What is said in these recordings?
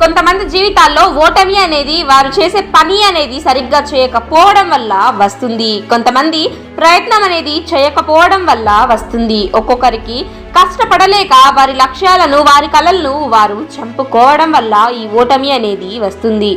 కొంతమంది జీవితాల్లో ఓటమి అనేది వారు చేసే పని అనేది సరిగ్గా చేయకపోవడం వల్ల వస్తుంది. కొంతమంది ప్రయత్నం అనేది చేయకపోవడం వల్ల వస్తుంది. ఒక్కొక్కరికి కష్టపడలేక వారి లక్ష్యాలను వారి కలలను వారు చంపుకోవడం వల్ల ఈ ఓటమి అనేది వస్తుంది.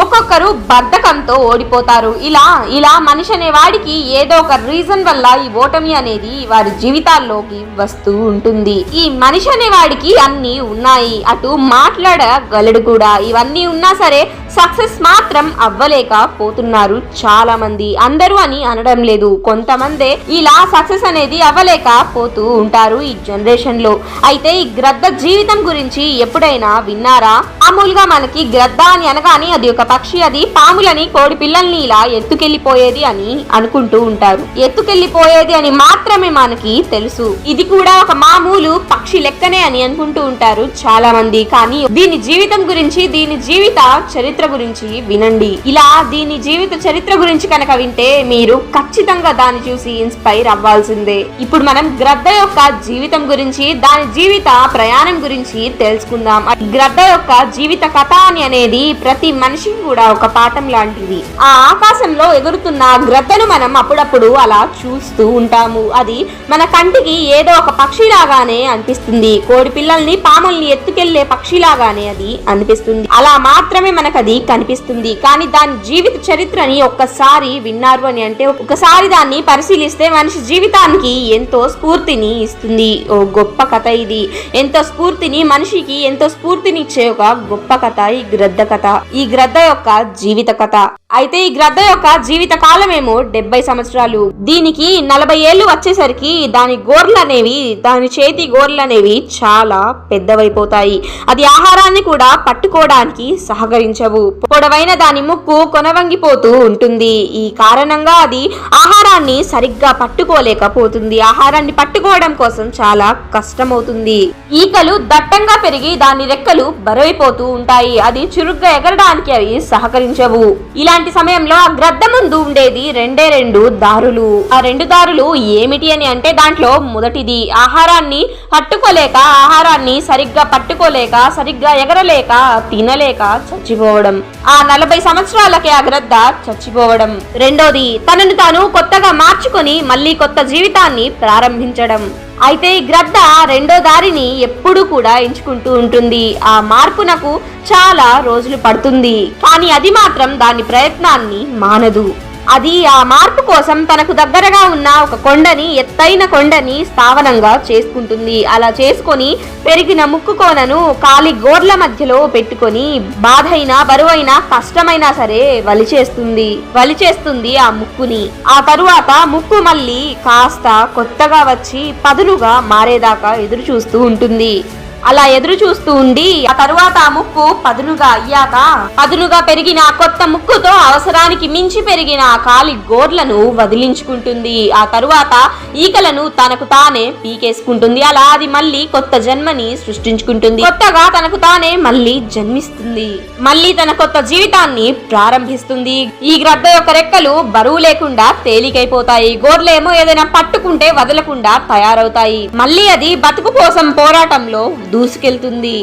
ఒక్కొక్కరు బద్ధకంతో ఓడిపోతారు. ఇలా ఇలా మనిషి అనే వాడికి ఏదో ఒక రీజన్ వల్ల ఈ ఓటమి అనేది వారి జీవితాల్లోకి వస్తూ ఉంటుంది. ఈ మనిషి అనే వాడికి అన్ని ఉన్నాయి. అటు మాట్లాడగలడు కూడా. ఇవన్నీ ఉన్నా సరే సక్సెస్ మాత్రం అవ్వలేక పోతున్నారు చాలా మంది అందరూ అని అనడం లేదు. కొంతమందే ఇలా సక్సెస్ అనేది అవ్వలేక పోతూ ఉంటారు ఈ జనరేషన్లో. అయితే ఈ గ్రద్ద జీవితం గురించి ఎప్పుడైనా విన్నారా? మామూలుగా మనకి గ్రద్ద అని అనగానే అది ఒక పక్షి అది పాములని కోడి పిల్లల్ని ఇలా ఎత్తుకెళ్ళిపోయేది అని అనుకుంటూ ఉంటారు. ఎత్తుకెళ్ళిపోయేది అని మాత్రమే మనకి తెలుసు. ఇది కూడా ఒక మామూలు పక్షి లెక్కనే అని అనుకుంటూ ఉంటారు చాలా మంది కానీ దీని జీవితం గురించి దీని జీవిత చరిత్ర గురించి వినండి. ఇలా దీని జీవిత చరిత్ర గురించి కనుక వింటే మీరు ఖచ్చితంగా దాన్ని చూసి ఇన్స్పైర్ అవ్వాల్సిందే. ఇప్పుడు మనం గ్రద్ద యొక్క జీవితం గురించి దాని జీవిత ప్రయాణం గురించి తెలుసుకుందాం. గ్రద్ద యొక్క జీవిత కథ అని అనేది ప్రతి మనిషి మనిషికి కూడా ఒక పాఠం లాంటిది. ఆ ఆకాశంలో ఎగురుతున్న గ్రద్దను మనం అప్పుడప్పుడు అలా చూస్తూ ఉంటాము. అది మన కంటికి ఏదో ఒక పక్షిలాగానే అనిపిస్తుంది. కోడి పిల్లల్ని పాముల్ని ఎత్తుకెళ్ళే పక్షిలాగానే అది అనిపిస్తుంది. అలా మాత్రమే మనకు అది కనిపిస్తుంది. కానీ దాని జీవిత చరిత్రని ఒక్కసారి విన్నారు అని అంటే ఒకసారి దాన్ని పరిశీలిస్తే మనిషి జీవితానికి ఎంతో స్ఫూర్తిని ఇస్తుంది. ఓ గొప్ప కథ ఇది. ఎంతో స్ఫూర్తిని మనిషికి ఎంతో స్ఫూర్తినిచ్చే ఒక గొప్ప కథ ఈ గ్రద్ద కథ. ఈ గ్రద్ద యొక్క జీవిత కథ అయితే ఈ గ్రద్ద యొక్క జీవిత కాలమేమో డెబ్బై సంవత్సరాలు. దీనికి నలభై ఏళ్ళు వచ్చేసరికి దాని గోర్లు అనేవి దాని చేతి గోర్లు అనేవి చాలా పెద్దవైపోతాయి. అది ఆహారాన్ని కూడా పట్టుకోవడానికి సహకరించవు. పొడవైన దాని ముక్కు కొనవంగిపోతూ ఉంటుంది. ఈ కారణంగా అది ఆహారాన్ని సరిగ్గా పట్టుకోలేకపోతుంది. ఆహారాన్ని పట్టుకోవడం కోసం చాలా కష్టమవుతుంది. ఈకలు దట్టంగా పెరిగి దాని రెక్కలు బరువైపోతూ ఉంటాయి. అది చురుగ్గా ఎగరడానికి అవి సహకరించవు. ఇలాంటి సమయంలో ఆ గ్రద్ద ముందు ఉండేది రెండే రెండు దారులు. ఆ రెండు దారులు ఏమిటి అని అంటే దాంట్లో మొదటిది ఆహారాన్ని పట్టుకోలేక ఆహారాన్ని సరిగ్గా పట్టుకోలేక సరిగ్గా ఎగరలేక తినలేక చచ్చిపోవడం. ఆ నలభై సంవత్సరాలకి ఆ గ్రద్ద చచ్చిపోవడం. రెండోది తనను తాను కొత్తగా మార్చుకొని మళ్ళీ కొత్త జీవితాన్ని ప్రారంభించడం. అయితే ఈ గ్రద్ద రెండో దారిని ఎప్పుడూ కూడా ఎంచుకుంటూ ఉంటుంది. ఆ మార్పునకు చాలా రోజులు పడుతుంది. కానీ అది మాత్రం దాని ప్రయత్నాన్ని మానదు. అది ఆ మార్పు కోసం తనకు దగ్గరగా ఉన్న ఒక కొండని ఎత్తైన కొండని స్థావనంగా చేసుకుంటుంది. అలా చేసుకొని పెరిగిన ముక్కు కోనను కాలి గోర్ల మధ్యలో పెట్టుకొని బాధైన బరువైన కష్టమైనా సరే వలిచేస్తుంది. వలిచేస్తుంది ఆ ముక్కుని. ఆ తరువాత ముక్కు మళ్ళీ కాస్త కొత్తగా వచ్చి పదునుగా మారేదాకా ఎదురు చూస్తూ ఉంటుంది. అలా ఎదురు చూస్తూ ఉండి ఆ తరువాత ఆ ముక్కు పదునుగా అయ్యాక పదునుగా పెరిగిన కొత్త ముక్కుతో అవసరానికి మించి పెరిగిన ఆ కాలి గోర్లను వదిలించుకుంటుంది. ఆ తరువాత ఈకలను తనకు తానే పీకేసుకుంటుంది. అలా అది మళ్ళీ కొత్త జన్మని సృష్టించుకుంటుంది. కొత్తగా తనకు తానే మళ్ళీ జన్మిస్తుంది. మళ్ళీ తన కొత్త జీవితాన్ని ప్రారంభిస్తుంది. ఈ గ్రద్ద యొక్క రెక్కలు బరువు లేకుండా తేలికైపోతాయి. గోర్లేమో ఏదైనా పట్టుకుంటే వదలకుండా తయారవుతాయి. మళ్ళీ అది బతుకు కోసం పోరాటంలో దూసుకెళ్తుంది.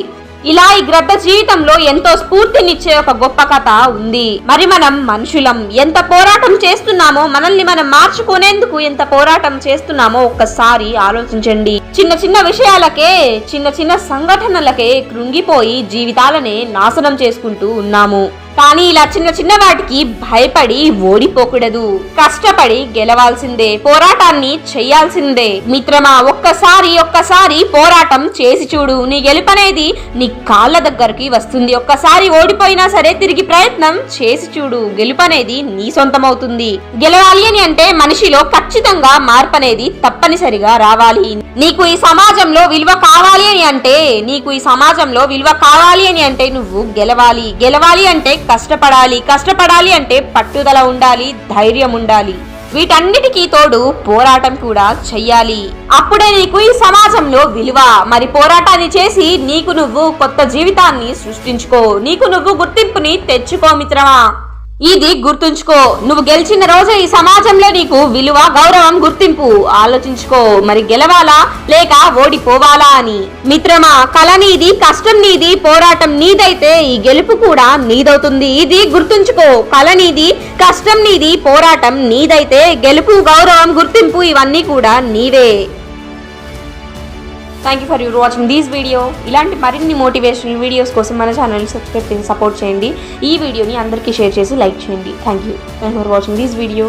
ఇలా ఈ గ్రద్ద జీవితంలో ఎంతో స్ఫూర్తినిచ్చే ఒక గొప్ప కథ ఉంది. మరి మనం మనుషులం ఎంత పోరాటం చేస్తున్నామో మనల్ని మనం మార్చుకునేందుకు ఎంత పోరాటం చేస్తున్నామో ఒక్కసారి ఆలోచించండి. చిన్న చిన్న విషయాలకే చిన్న చిన్న సంఘటనలకే కృంగిపోయి జీవితాలనే నాశనం చేసుకుంటూ ఉన్నాము. కానీ ఇలా చిన్న చిన్న వాటికి భయపడి ఓడిపోకూడదు. కష్టపడి గెలవాల్సిందే. పోరాటాన్ని చెయ్యాల్సిందే మిత్రమా ఒక్కసారి ఒక్కసారి పోరాటం చేసి చూడు. నీ గెలుపనేది నీ కాళ్ళ దగ్గరికి వస్తుంది. ఒక్కసారి ఓడిపోయినా సరే తిరిగి ప్రయత్నం చేసి చూడు. గెలుపనేది నీ సొంతమవుతుంది. గెలవాలి అని అంటే మనిషిలో ఖచ్చితంగా మార్పు అనేది తప్పనిసరిగా రావాలి. నీకు ఈ సమాజంలో విలువ కావాలి అని అంటే నీకు ఈ సమాజంలో విలువ కావాలి అని అంటే నువ్వు గెలవాలి. గెలవాలి అంటే కష్టపడాలి. కష్టపడాలి అంటే పట్టుదల ఉండాలి ధైర్యం ఉండాలి. వీటన్నిటికీ తోడు పోరాటం కూడా చెయ్యాలి. అప్పుడే నీకు ఈ సమాజంలో విలువ. మరి పోరాటాన్ని చేసి నీకు నువ్వు కొత్త జీవితాన్ని సృష్టించుకో. నీకు నువ్వు గుర్తింపుని తెచ్చుకో మిత్రమా. ఇది గుర్తుంచుకో. నువ్వు గెలిచిన రోజు ఈ సమాజంలో నీకు విలువ గౌరవం గుర్తింపు. ఆలోచించుకో. మరి గెలవాలా? లేక ఓడిపోవాలా అని. మిత్రమా కళ నీది కష్టం నీది పోరాటం నీదైతే ఈ గెలుపు కూడా నీదవుతుంది. ఇది గుర్తుంచుకో. కళ నీది కష్టం నీది పోరాటం నీదైతే గెలుపు గౌరవం గుర్తింపు ఇవన్నీ కూడా నీవే. Thank you for your watching these video ఇలాంటి మరిన్ని మోటివేషనల్ వీడియోస్ కోసం మన ఛానల్ సబ్స్క్రైబ్ చేసి సపోర్ట్ చేయండి. ఈ వీడియోని అందరికీ షేర్ చేసి లైక్ చేయండి. Thank you thank for watching these video